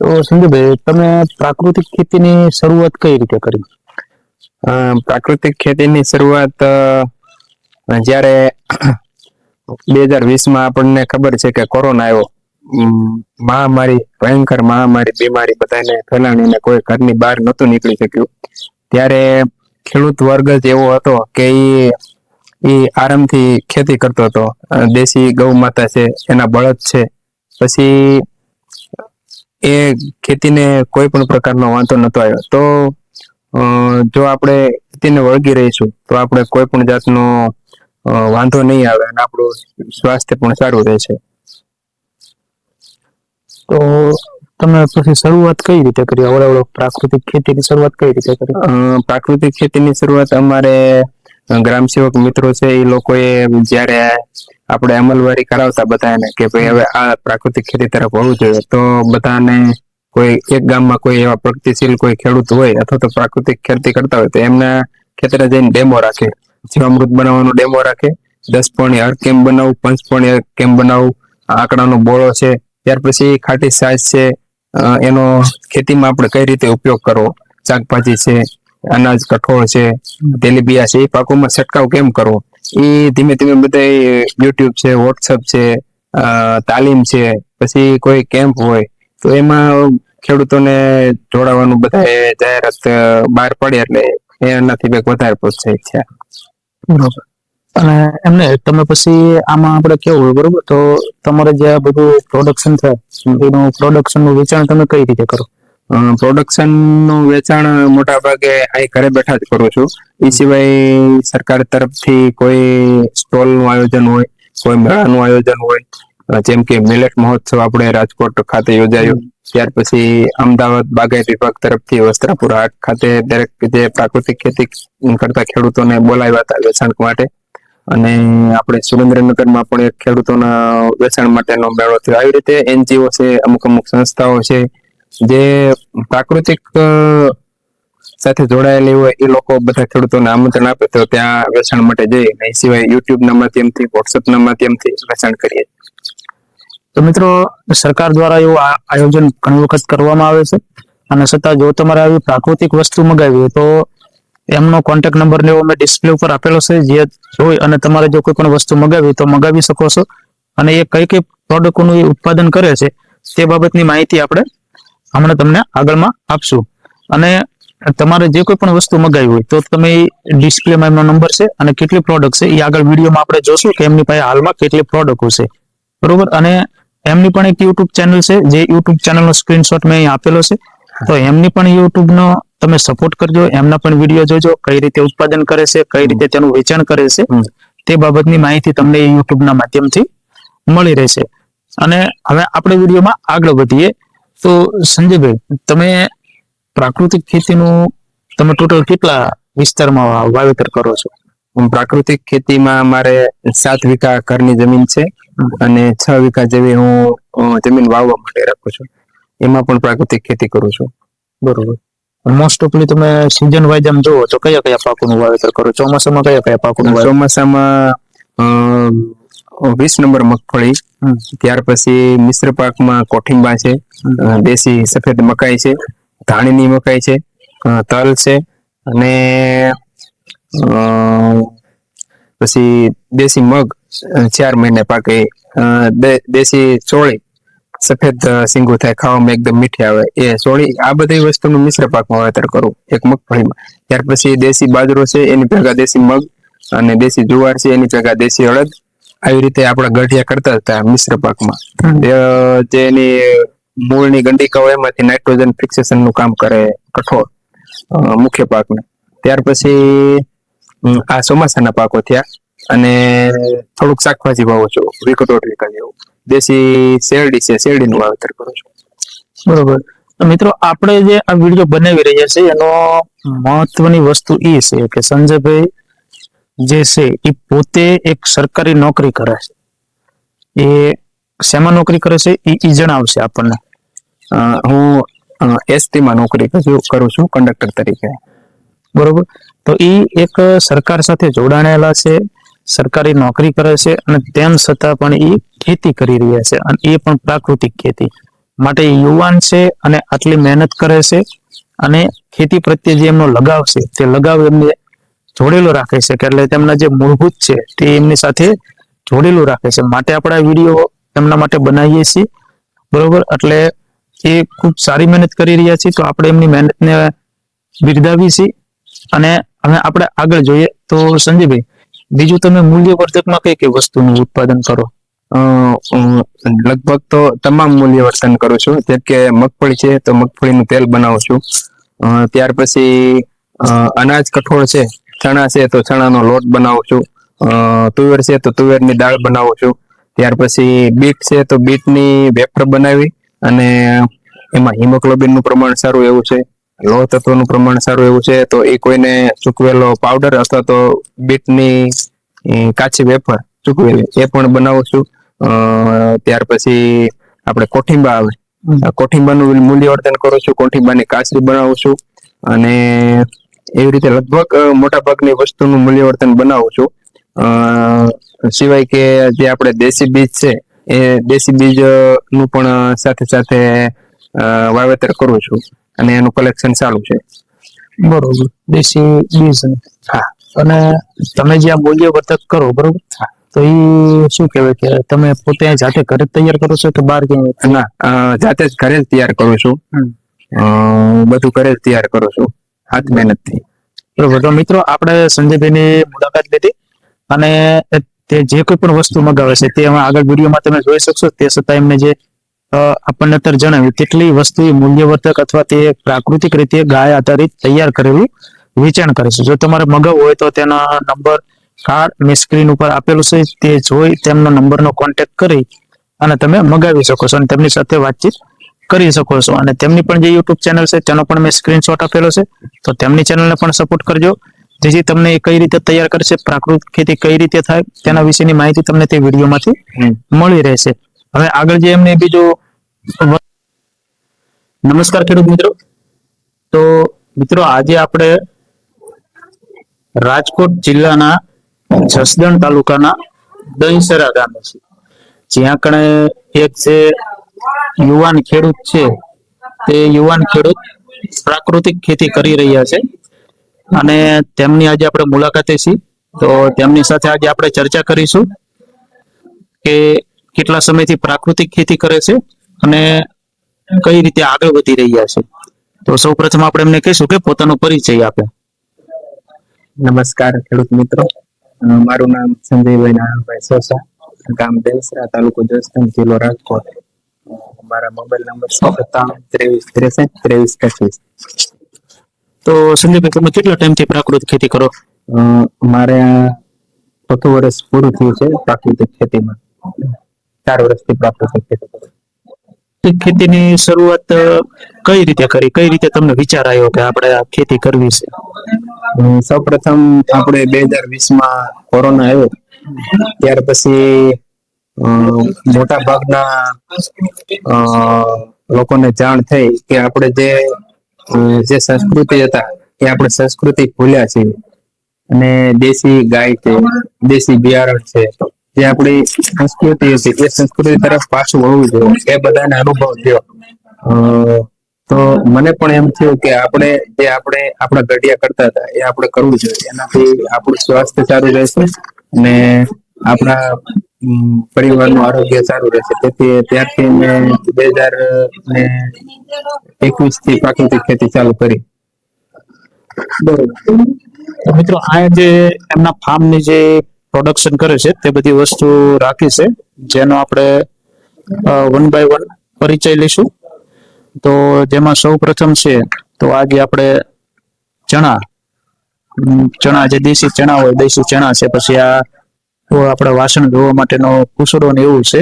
તો સંજયભાઈ તમે પ્રાકૃતિક ખેતીની શરૂઆત કઈ રીતે કરી? પ્રાકૃતિક ખેતીની શરૂઆત જ્યારે બે હજાર વીસમાં આપણને ખબર છે કે કોરોના આવ્યો. મહામારી, ભયંકર મહામારી, બીમારી બધાને ફેલાણીને કોઈ ઘરની બહાર નહોતું નીકળી શક્યું. ત્યારે ખેડૂત વર્ગ જ એવો હતો કે એ એ આરામથી ખેતી કરતો હતો. દેશી ગૌ માતા છે, એના બળદ છે. પછી એ ખેતીને કોઈ પણ પ્રકારનો વાંધો નતો આવ્યો. તો જો આપણે ખેતીને વળગી રહીશું તો આપણે કોઈ પણ જાતનો વાંધો નહીં આવે અને આપણું સ્વાસ્થ્ય પણ સારું રહેશે. તો તમે પછી શરૂઆત કઈ રીતે કરી? અવળો પ્રાકૃતિક ખેતીની શરૂઆત કઈ રીતે કરી? પ્રાકૃતિક ખેતીની શરૂઆત અમારે ગ્રામ સેવક મિત્રો છે એ લોકોએ જ્યારે આપણે અમલવારી કરાવતા બધાને કે ભાઈ હવે આ પ્રાકૃતિક ખેતી તરફ હોવું જોઈએ. તો બધાને કોઈ એક ગામમાં કોઈ એવા પ્રગતિશીલ કોઈ ખેડૂત હોય અથવા તો પ્રાકૃતિક ખેતી કરતા હોય તો એમના ખેતરે જઈને ડેમો રાખે. જીવામૃત બનાવવાનો ડેમો રાખે. દસ પોણી અર્ક કેમ બનાવવું પંચ પોણી અર્ક કેમ બનાવું, આંકડાનો બોળો છે, ત્યાર પછી ખાટી સાજ છે એનો ખેતીમાં આપણે કઈ રીતે ઉપયોગ કરવો, શાકભાજી છે, અનાજ, કઠોળ છે, તેલીબિયા છે, એ પાકોમાં છંટકાવ કેમ કરવો? એ ધીમે ધીમે બધા યુટ્યુબ છે વોટ્સઅપ છે તાલીમ છે, પછી કોઈ કેમ્પ હોય, તો એમાં ખેડૂતોને જોડાવાનું બધા જાહેરાત બહાર પડે એટલે એનાથી કંઈક વધારે પ્રોત્સાહિત છે. બરોબર. અને એમને તમે પછી આમાં આપણે કેવું હોય, બરોબર? તો તમારે જે બધું પ્રોડક્શન થાય એનું પ્રોડક્શનનું વેચાણ તમે કઈ રીતે કરો? પ્રોડક્શનનું વેચાણ મોટા ભાગે અહીં ઘરે બેઠા જ કરું છું. એ સિવાય સરકાર તરફથી કોઈ સ્ટોલનું આયોજન હોય કોઈ મેળાનું આયોજન હોય જેમ કે મિલેટ મહોત્સવ આપણે રાજકોટ ખાતે યોજાયો. ત્યાર પછી અમદાવાદ બાગાયત વિભાગ તરફથી વસ્ત્રાપુર હાટ ખાતે દરેક જે પ્રાકૃતિક ખેતી કરતા ખેડૂતોને બોલાવ્યા હતા વેચાણ માટે. અને આપણે સુરેન્દ્રનગરમાં પણ એક ખેડૂતોના વેચાણ માટેનો મેળો થયો. આવી રીતે એનજીઓ છે અમુક અમુક સંસ્થાઓ છે જે પ્રાકૃતિક સાથે જોડાયેલી હોય એ લોકો બધા ખેડૂતોને આમંત્રણ આપે તો ત્યાં વેચાણ માટે જઈએ. એ સિવાય યુટ્યુબ ના માધ્યમથી વોટ્સઅપ ના માધ્યમથી વેચાણ કરીએ. તો મિત્રો, સરકાર દ્વારા એવું આયોજન ઘણી વખત કરવામાં આવે છે. અને છતાં જો તમારે આવી પ્રાકૃતિક વસ્તુ મગાવી હોય તો એમનો કોન્ટેક્ટ નંબર ને એવો મેં ડિસ્પ્લે ઉપર આપેલો છે. જે જોઈ અને તમારે જો કોઈ પણ વસ્તુ મગાવી તો મગાવી શકો છો. અને એ કઈ કઈ પ્રોડક્ટનું ઉત્પાદન કરે છે, તે બાબતની માહિતી આપણે હમણાં તમને આગળમાં આપશું. અને તમારે જે કોઈ પણ વસ્તુ મગાવી હોય તો તમે ડિસ્પ્લેમાં એમનો નંબર છે અને કેટલી પ્રોડક્ટ છે એ આગળ વિડીયોમાં આપણે જોશું કે એમની પાસે હાલમાં કેટલી પ્રોડક્ટો છે. બરોબર? અને એમની પણ એક યુટ્યુબ ચેનલ છે જે યુટ્યુબ ચેનલનો સ્ક્રીનશોટ મેં અહીં આપેલો છે. તો એમની પણ યુટ્યુબનો તમે સપોર્ટ કરજો એમના પણ વીડિયો જોજો કઈ રીતે ઉત્પાદન કરે છે કઈ રીતે તેનું વેચાણ કરે છે તે બાબતની માહિતી તમને યુટ્યુબના માધ્યમથી મળી રહેશે. અને હવે આપણે વિડીયોમાં આગળ વધીએ. તો સંજયભાઈ તમે પ્રાકૃતિક ખેતીનું તમે ટોટલ કેટલા વિસ્તારમાં વાવેતર કરો છો? હું પ્રાકૃતિક ખેતીમાં મારે સાત વીઘા ઘરની જમીન છે અને છ વીઘા જેવી હું જમીન વાવવા માટે રાખું છું. એમાં પણ પ્રાકૃતિક ખેતી કરું છું. બરોબર. મોસ્ટ ઓફલી તમે સિઝન વાઇઝ આમ જોવો તો કયા કયા પાકોનું વાવેતર કરો? ચોમાસામાં કયા કયા પાકોનું ચોમાસામાં વીસ નંબર મગફળી ત્યાર પછી મિશ્ર પાકમાં કોઠિંબા છે દેશી સફેદ મકાઈ છે ધાણીની મકાઈ છે તલ છે અને પછી દેશી મગ ચાર મહિને પાકે. દેશી ચોળી સફેદ સિંગુ થાય ખાવામાં એકદમ મીઠી આવે. એ ચોળી આ બધી વસ્તુનું મિશ્ર પાકમાં વાવેતર કરું એક મગફળીમાં. ત્યાર પછી દેશી બાજરો છે એની ભેગા દેશી મગ અને દેશી જુવાર છે એની ભેગા દેશી અડદ આવી રીતે આપણા ગઢિયા કરતા હતા મિશ્ર પાકમાં. જે એની મૂળની ગંડિકાઓ એમાંથી નાઇટ્રોજન ફિક્સેશનનું કામ કરે કઠોળ મુખ્ય પાકને. ત્યાર પછી આ ચોમાસાના પાકો થયા અને થોડુંક શાકભાજી વાવો છો વિકટોટ વિકા જેવું. દેશી શેરડી છે, શેરડીનું વાવેતર કરો છો. બરોબર. મિત્રો, આપણે જે આ વીડિયો બનાવી રહ્યા છે એનો મહત્વની વસ્તુ એ છે કે સંજયભાઈ જે છે, એ પોતે એક સરકારી નોકરી કરે છે. એ શેમાં નોકરી કરે છે? એ જણાવશે આપણને. હું એસટીમાં નોકરી કરું છું કંડક્ટર તરીકે. બરોબર? તો એ એક સરકાર સાથે જોડાણેલા છે, સરકારી નોકરી કરે છે, અને તેમ છતાં પણ એ ખેતી કરી રહ્યા છે, અને એ પણ પ્રાકૃતિક ખેતી. માટે યુવાન છે અને આટલી મહેનત કરે છે, અને ખેતી પ્રત્યે જે એમનો લગાવ છે, તે લગાવ એમને જોડેલો રાખે છે એટલે તેમના જે મૂળભૂત છે, તે એમની સાથે જોડેલું રાખે છે. માટે આપણે આ વીડિયો એમના માટે બનાવીએ છીએ, બરોબર? એટલે એ ખૂબ સારી મહેનત કરી રહ્યા છે તો આપણે એમની મહેનતને બિરદાવી છીએ. અને હવે આપણે આગળ જોઈએ તો સંજયભાઈ, બીજું તમે મૂલ્યવર્ધકમાં કઈ કઈ વસ્તુનું ઉત્પાદન કરો? લગભગ તો તમામ મૂલ્યવર્ધન કરું છું. જેમ કે મગફળી છે, તો મગફળીનું તેલ બનાવું છું. ત્યાર પછી અનાજ કઠોળ છે, ચણા છે, તો ચણાનો લોટ બનાવું છું. તુવેર છે, તો તુવેરની દાળ બનાવું છું. ત્યાર પછી બીટ છે, તો બીટની વેફર બનાવી. અને એમાં હિમોગ્લોબિનનું પ્રમાણ સારું એવું છે લોહ તત્વનું પ્રમાણ સારું એવું છે તો એ કોઈને ચૂકવેલો પાવડર અથવા તો બીટની કાચી વેફર ચૂકવેલી એ પણ બનાવું છું ત્યાર પછી આપણે કોઠિંબા આવે. કોઠિંબાનું મૂલ્યવર્ધન કરું છું કોઠિંબાની કાચરી બનાવું છું અને એવી રીતે લગભગ મોટા ભાગની વસ્તુનું મૂલ્યવર્ધન બનાવું છું. સિવાય કે જે આપણે દેશી બીજ છે એ દેશી બીજનું પણ સાથે સાથે વાવેતર કરું છું. અને એનું કલેક્શન ચાલુ છે. બરોબર. દેશી બીજ. હા. અને તમે જે આ મૂલ્યવર્ધક કરો બરોબર? તો એ શું કહેવાય કે તમે પોતે જાતે ઘરે તૈયાર કરો છો કે બહાર ક્યાંય ના જાતે જ ઘરે જ તૈયાર કરું છું. બધું ઘરે જ તૈયાર કરું છું. હાથ મહેનતથી બરોબર. તો મિત્રો આપણે સંજયભાઈની મુલાકાત લીધી. અને તે જે કોઈ પણ વસ્તુ મગાવે છે, તે આગળ વિડીયોમાં તમે જોઈ શકશો. તે છતાં એમને જે આપણને અત્યારે જણાવ્યું તેટલી વસ્તુ મૂલ્યવર્ધક અથવા તે પ્રાકૃતિક રીતે ગાય આધારિત તૈયાર કરેલું વેચાણ કરે છે. જો તમારે મગાવવું હોય તો તેના નંબર કાર્ડ મેં સ્ક્રીન ઉપર આપેલું છે. તે જોઈ તેમનો નંબરનો કોન્ટેક્ટ કરી અને તમે મગાવી શકો છો અને તેમની સાથે વાતચીત કરી શકો છો. અને તેમની પણ જે યુટ્યુબ ચેનલ છે, તેનો પણ મેં સ્ક્રીનશોટ આપેલો છે. તો તેમની ચેનલને પણ સપોર્ટ કરજો. જેથી તમને કઈ રીતે તૈયાર કરશે પ્રાકૃતિક ખેતી કઈ રીતે થાય તેના વિશેની માહિતી તમને તે વિડીયોમાંથી. મળી રહેશે. હવે આગળ જે એમને બીજો નમસ્કાર ખેડૂત મિત્રો. તો મિત્રો આજે આપણે રાજકોટ જિલ્લાના જસદણ તાલુકાના દહીસરા ગામે છે જ્યાં કણે એક જે યુવાન ખેડૂત છે તે યુવાન ખેડૂત પ્રાકૃતિક ખેતી કરી રહ્યા છે. અને તેમની આજે આપણે મુલાકાતે છીએ. તો તેમની સાથે આજે આપણે ચર્ચા કરીશું કે કેટલા સમયથી પ્રાકૃતિક ખેતી કરે છે અને કઈ રીતે આગળ વધી રહ્યા છે. તો સૌ પ્રથમ આપણે એમને કહીશું કે પોતાનો પરિચય આપે. નમસ્કાર, ખેડૂત મિત્રો. મારું નામ સંજયભાઈ નારાયણભાઈ સોસા, ગામ દેવસરા, તાલુકો જસદણ, જિલ્લો રાજકોટ. મારા મોબાઈલ નંબર સત્તાણું, ત્રેવીસ, ત્રેસઠ, ત્રેવીસ, પચીસ. તો સંજયભાઈ તમે કેટલા ટાઈમથી પ્રાકૃતિક ખેતી કરો? મારે આ ચોથું વર્ષ પૂરું થયું છે પ્રાકૃતિક ખેતીમાં. ચાર વર્ષથી પ્રાકૃતિક ખેતી કરું ખેતીની શરૂઆત કઈ રીતે કરી? કઈ રીતે તમને વિચાર આવ્યો કે આપણે આ ખેતી કરવી છે? સૌપ્રથમ આપણે બે હજાર વીસમાં કોરોના આવ્યો. ત્યાર પછી મોટા ભાગના લોકોને જાણ થઈ કે આપણે જે જે સંસ્કૃતિ હતા, એ આપણે સંસ્કૃતિ ભૂલ્યા છીએ. અને દેશી ગાય છે, દેશી બિયારણ છે, જે આપણી સંસ્કૃતિ હતી, એ સંસ્કૃતિ તરફ પાછું વળવું જોઈએ. એ બધાને અનુભવ થયો. તો મને પણ એમ થયું કે આપણે, જે આપણે આપણા ગઢિયા કરતા હતા, એ આપણે કરવું જોઈએ. એનાથી આપણું સ્વાસ્થ્ય સારું રહેશે અને આપણા પરિવારનું આરોગ્ય સારું રહેશે. તેથી ત્યારથી મેં બે હજાર એકવીસથી પ્રાકૃતિક ખેતી ચાલુ કરી. બરોબર. મિત્રો, આ જે એમના ફાર્મની જે પ્રોડક્શન કરે છે, તે બધી વસ્તુ રાખી છે, જેનો આપણે વન બાય વન પરિચય લઈશું. તો જેમાં સૌ પ્રથમ છે, તો આજે આપણે ચણા. ચણા, જે દેશી ચણા હોય, દેશી ચણા છે, પછી આ તો આપણે વાસણ ધોવા માટેનો કુસડો ને એવું છે.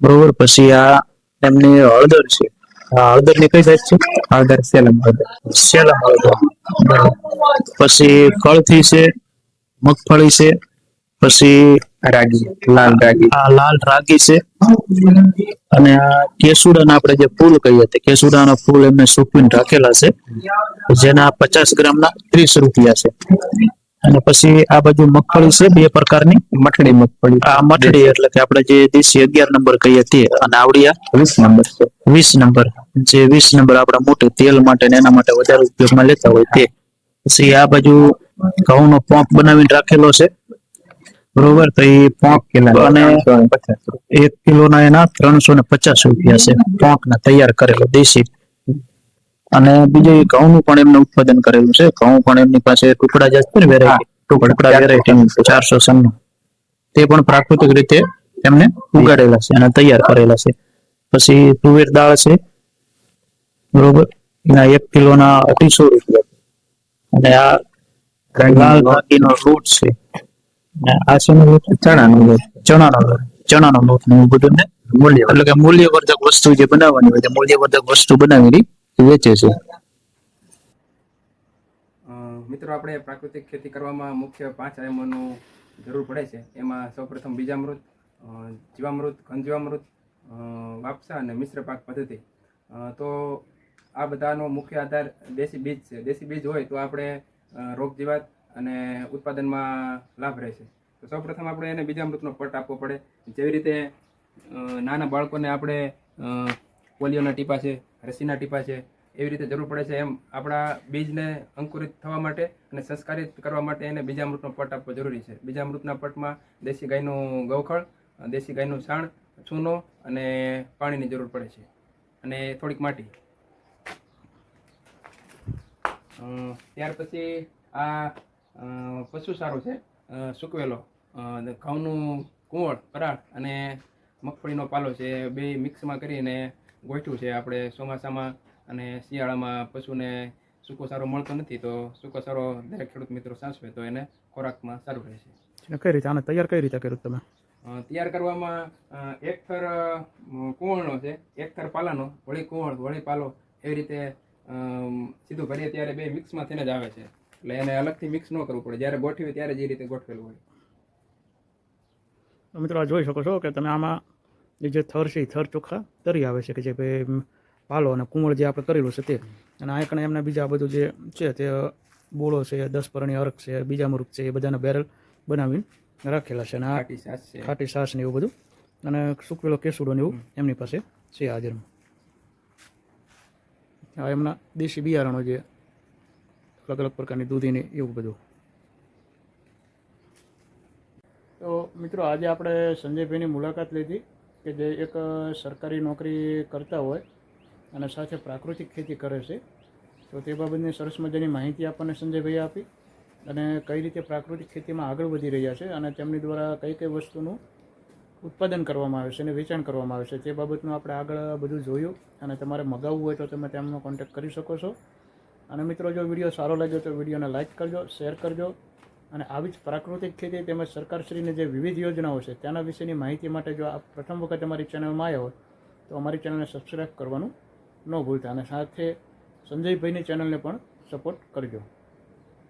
બરોબર પછી આ એમની હળદર છે. આ હળદરની કઈ જાત છે? હળદર સેલમ હળદર. સેલમ હળદર. પછી કળથી છે મગફળી છે પછી રાગી લાલ રાગી. આ લાલ રાગી છે. અને આ કેસુડાના આપણે જે ફૂલ કહીએ તે કેસુડાના ફૂલ એમને સૂકવીને રાખેલા છે. જેના પચાસ ગ્રામના ત્રીસ રૂપિયા છે. અને પછી આ બાજુ મગફળી છે બે પ્રકારની. મઠડી મગફળી. આ મઠડી એટલે કે આપણે જે દેશી અગિયાર નંબર કહીએ તે અને આવડિયા વીસ નંબર છે. વીસ નંબર. જે વીસ નંબર આપણા મોટે તેલ માટે ને એના માટે વધારે ઉપયોગમાં લેતા હોય તે. પછી આ બાજુ ઘઉંનો પોંક બનાવીને રાખેલો છે. બરોબર? તો એ પોંક કિલ્લા અને એક કિલોના એના ત્રણસો ને પચાસ રૂપિયા છે. પોંક ના તૈયાર કરેલો દેશી અને બીજું ઘઉંનું પણ એમને ઉત્પાદન કરેલું છે. ઘઉં પણ એમની પાસે ટુકડા જ છે ને વેરાયટી ટુકડા વેરાયટી ચારસો સન્નું તે પણ પ્રાકૃતિક રીતે એમને ઉગાડેલા છે અને તૈયાર કરેલા છે. પછી તુવેર દાળ છે બરોબર? એના એક કિલોના અઢીસો રૂપિયા. અને આ લાલ બાકીનો લોટ છે. આ છે લોટ? ચણાનો લોટ. ચણાનો લોટ. ચણાનો લોટ ને બધું મૂલ્ય એટલે કે મૂલ્યવર્ધક વસ્તુ જે બનાવવાની હોય મૂલ્યવર્ધક વસ્તુ બનાવી વેચે છે. મિત્રો, આપણે પ્રાકૃતિક ખેતી કરવામાં મુખ્ય પાંચ આયામોનું જરૂર પડે છે. એમાં સૌપ્રથમ બીજામૃત જીવામૃત, ઘનજીવામૃત વાપસા અને મિશ્ર પાક પદ્ધતિ. તો આ બધાનો મુખ્ય આધાર દેશી બીજ છે. દેશી બીજ હોય તો આપણે રોગ જીવાત અને ઉત્પાદનમાં લાભ રહેશે. તો સૌપ્રથમ આપણે એને બીજામૃતનો પટ આપવો પડે. જેવી રીતે નાના બાળકોને આપણે પોલિયોના ટીપા છે રસીના ટીપા છે, એવી રીતે જરૂર પડે છે એમ આપણા બીજને અંકુરિત થવા માટે અને સંસ્કારિત કરવા માટે એને બીજા મૃતનો પટ આપવો જરૂરી છે. બીજા મૃતના પટમાં દેશી ગાયનું ગૌખળ, દેશી ગાયનું છાણ ચૂનો અને પાણીની જરૂર પડે છે. અને થોડીક માટી. ત્યાર પછી આ પશુ સારો છે સૂકવેલો. ઘઉંનું કુંવળ, પરાળ અને મગફળીનો પાલો છે બે મિક્સમાં કરીને ગોઠવ્યું છે. આપણે ચોમાસામાં અને શિયાળામાં પશુને સૂકો સારો મળતો નથી તો સૂકો સારો દરેક ખેડૂત મિત્રો સાચવે તો એને ખોરાકમાં સારું રહે છે. કઈ રીતે આને તૈયાર કઈ રીતે કર્યું તમે? તૈયાર કરવામાં એક થર કુંવળનો છે. એક થર પાલાનો વળી કુંવળ વળી પાલો એવી રીતે સીધું ભરીએ ત્યારે બે મિક્સમાં થઈને જ આવે છે. એટલે એને અલગથી મિક્સ ન કરવું પડે. જ્યારે ગોઠવી ત્યારે જે એ રીતે ગોઠવેલું હોય. તો મિત્રો જોઈ શકો છો કે તમે આમાં એ જે થર છે એ થર ચોખ્ખા તરી આવે છે કે જે ભાઈ પાલો અને કુમળ જે આપણે કરેલું છે તે. અને આ કણે એમના બીજા બધું જે છે તે બોળો છે દસપરણી અર્ક છે બીજા મુરુક છે એ બધાના બેરલ બનાવીને રાખેલા છે. અને આ ખાટી છાશ ને એવું બધું. અને સૂકવેલો કેસુડો ને એવું એમની પાસે છે હાજરમાં. આ એમના દેશી બિયારણો જે અલગ અલગ પ્રકારની દૂધીને એવું બધું. તો મિત્રો આજે આપણે સંજયભાઈની મુલાકાત લીધી. કે જે એક સરકારી નોકરી કરતા હોય અને સાથે પ્રાકૃતિક ખેતી કરે છે, તો તે બાબતની સરસ મજાની માહિતી આપણને સંજયભાઈ આપી અને કઈ રીતે પ્રાકૃતિક ખેતીમાં આગળ વધી રહ્યા છે અને તેમની દ્વારા કઈ કઈ વસ્તુનું ઉત્પાદન કરવામાં આવે છે અને વેચાણ કરવામાં આવે છે, તે બાબતનું આપણે આગળ બધું જોયું અને તમારે મગાવવું હોય તો તમે તેમનો કોન્ટેક્ટ કરી શકો છો. અને મિત્રો, જો વીડિયો સારો લાગ્યો તો વિડીયોને લાઇક કરજો, શેર કરજો અને આવી જ પ્રાકૃતિક ખેતી તેમજ સરકારશ્રીની જે વિવિધ યોજનાઓ છે, તેના વિશેની માહિતી માટે જો આપ પ્રથમ વખત અમારી ચેનલમાં આવ્યા હોય તો અમારી ચેનલને સબસ્ક્રાઈબ કરવાનું ન ભૂલતા અને સાથે સંજયભાઈની ચેનલને પણ સપોર્ટ કરજો.